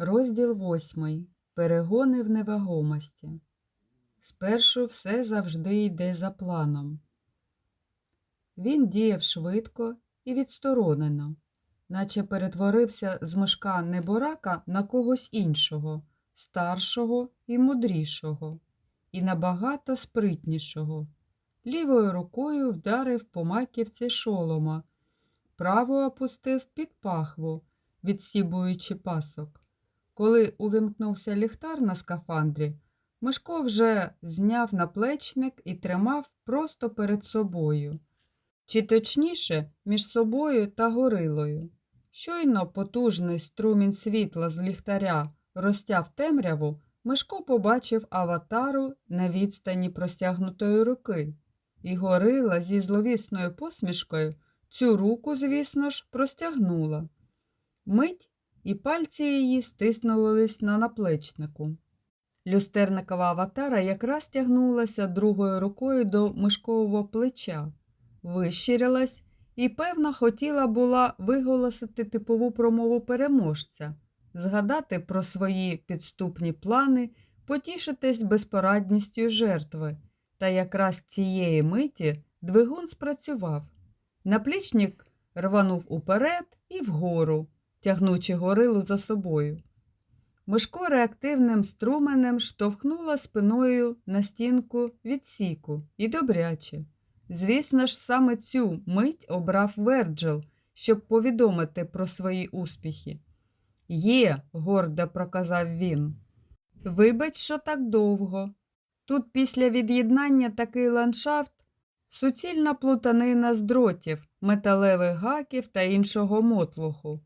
Розділ восьмий. Перегони в невагомості. Спершу все завжди йде за планом. Він діяв швидко і відсторонено, наче перетворився з мишка неборака на когось іншого, старшого і мудрішого, і набагато спритнішого. Лівою рукою вдарив по маківці шолома, правою опустив під пахву, відстібуючи пасок. Коли увімкнувся ліхтар на скафандрі, Мишко вже зняв наплечник і тримав просто перед собою, чи точніше, між собою та горилою. Щойно потужний струмінь світла з ліхтаря розтяв темряву, Мишко побачив аватару на відстані простягнутої руки, і горила зі зловісною посмішкою цю руку, звісно ж, простягнула. Мить і пальці її стиснулись на наплечнику. Люстерникова аватара якраз тягнулася другою рукою до мишкового плеча, вищирилась і, певно, хотіла була виголосити типову промову переможця, згадати про свої підступні плани, потішитись безпорадністю жертви. Та якраз цієї миті двигун спрацював. Наплічник рванув уперед і вгору тягнучи горилу за собою. Мишко реактивним струменем штовхнула спиною на стінку відсіку і добряче. Звісно ж, саме цю мить обрав Верджил, щоб повідомити про свої успіхи. Є, гордо проказав він. Вибач, що так довго. Тут після від'єднання такий ландшафт, суцільна плутанина з дротів, металевих гаків та іншого мотлуху.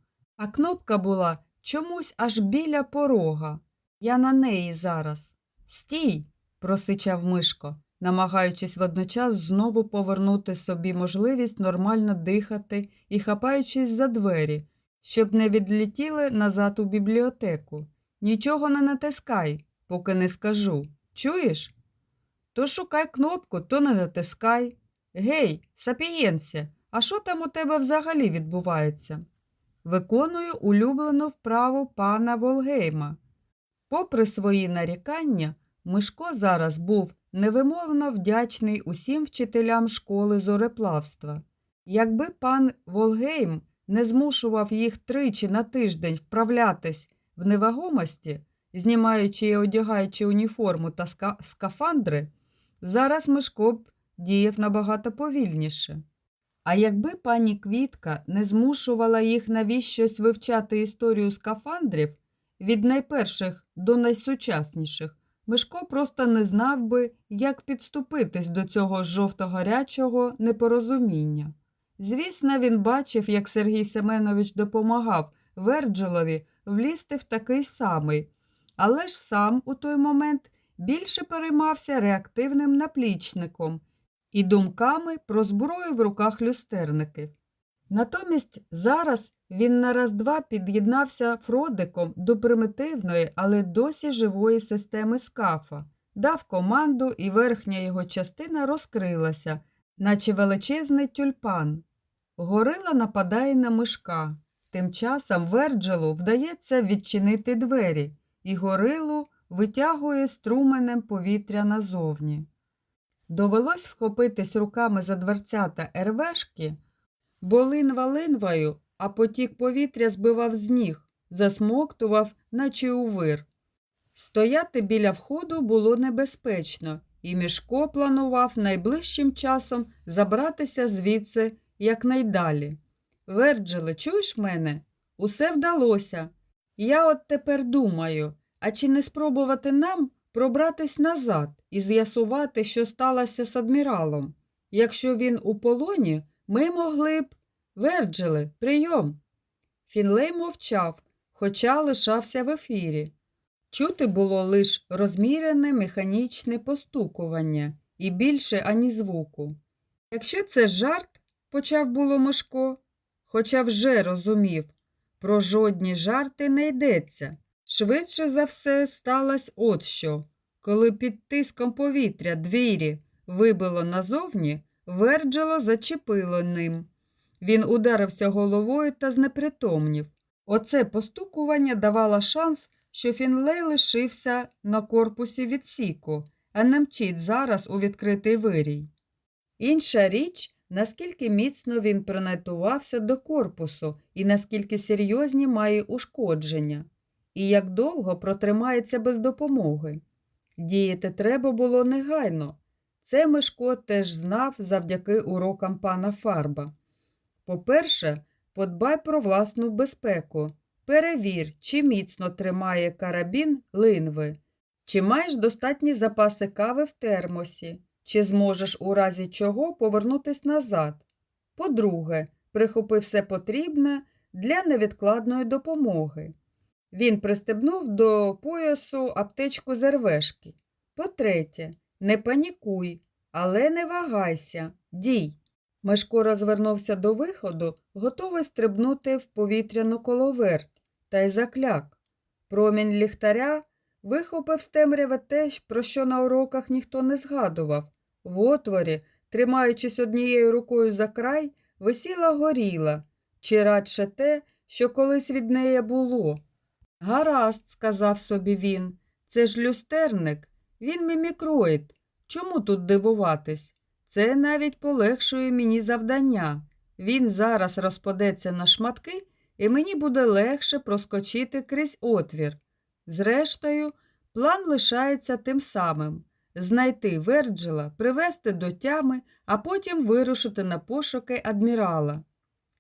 А кнопка була чомусь аж біля порога. Я на неї зараз. Стій, просичав Мишко, намагаючись водночас знову повернути собі можливість нормально дихати і хапаючись за двері, щоб не відлетіли назад у бібліотеку. Нічого не натискай, поки не скажу. Чуєш? То шукай кнопку, то не натискай. Гей, сапієнся, а що там у тебе взагалі відбувається? Виконую улюблену вправу пана Волгейма. Попри свої нарікання, Мишко зараз був невимовно вдячний усім вчителям школи зореплавства. Якби пан Волгейм не змушував їх тричі на тиждень вправлятись в невагомості, знімаючи і одягаючи уніформу та ска скафандри, зараз Мишко б діяв набагато повільніше. А якби пані Квітка не змушувала їх навіщось вивчати історію скафандрів від найперших до найсучасніших, Мишко просто не знав би, як підступитись до цього жовто-гарячого непорозуміння. Звісно, він бачив, як Сергій Семенович допомагав Верджилові влізти в такий самий, але ж сам у той момент більше переймався реактивним наплічником і думками про зброю в руках люстерників. Натомість зараз він на раз-два під'єднався Фродиком до примітивної, але досі живої системи скафа, дав команду, і верхня його частина розкрилася, наче величезний тюльпан. Горила нападає на мишка. Тим часом Верджилу вдається відчинити двері, і горилу витягує струменем повітря назовні. Довелось вхопитись руками за дверцята РВшки, бо линва линвою, а потік повітря збивав з ніг, засмоктував, наче у вир. Стояти біля входу було небезпечно, і Мішко планував найближчим часом забратися звідси якнайдалі. Верджиле, чуєш мене? Усе вдалося. Я от тепер думаю, а чи не спробувати нам пробратись назад і з'ясувати, що сталося з адміралом. Якщо він у полоні, ми могли б. Верджиле, прийом. Фінлей мовчав, хоча лишався в ефірі. Чути було лише розмірене механічне постукування і більше ані звуку. Якщо це жарт, почав було Мишко, хоча вже розумів, про жодні жарти не йдеться. Швидше за все сталося от що. Коли під тиском повітря двірі вибило назовні, Верджело зачепило ним. Він ударився головою та знепритомнів. Оце постукування давало шанс, що Фінлей лишився на корпусі відсіку, а не мчить зараз у відкритий вирій. Інша річ, наскільки міцно він принайтувався до корпусу і наскільки серйозні має ушкодження, і як довго протримається без допомоги. Діяти треба було негайно. Це Мишко теж знав завдяки урокам пана Фарба. По-перше, подбай про власну безпеку. Перевір, чи міцно тримає карабін линви, чи маєш достатні запаси кави в термосі, чи зможеш у разі чого повернутись назад. По-друге, прихопи все потрібне для невідкладної допомоги. Він пристебнув до поясу аптечку з ервешки. По-третє, не панікуй, але не вагайся, дій. Мишко розвернувся до виходу, готовий стрибнути в повітряну коловерть, та й закляк. Промінь ліхтаря вихопив з темряви те, про що на уроках ніхто не згадував. В отворі, тримаючись однією рукою за край, висіла горіла, чи радше те, що колись від неї було. Гаразд, сказав собі він, це ж люстерник, він мімікроїд. Чому тут дивуватись? Це навіть полегшує мені завдання. Він зараз розпадеться на шматки, і мені буде легше проскочити крізь отвір. Зрештою, план лишається тим самим знайти Верджила, привести до тями, а потім вирушити на пошуки адмірала.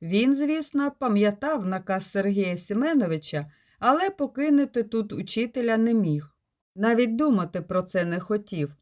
Він, звісно, пам'ятав наказ Сергія Семеновича, але покинути тут учителя не міг. Навіть думати про це не хотів.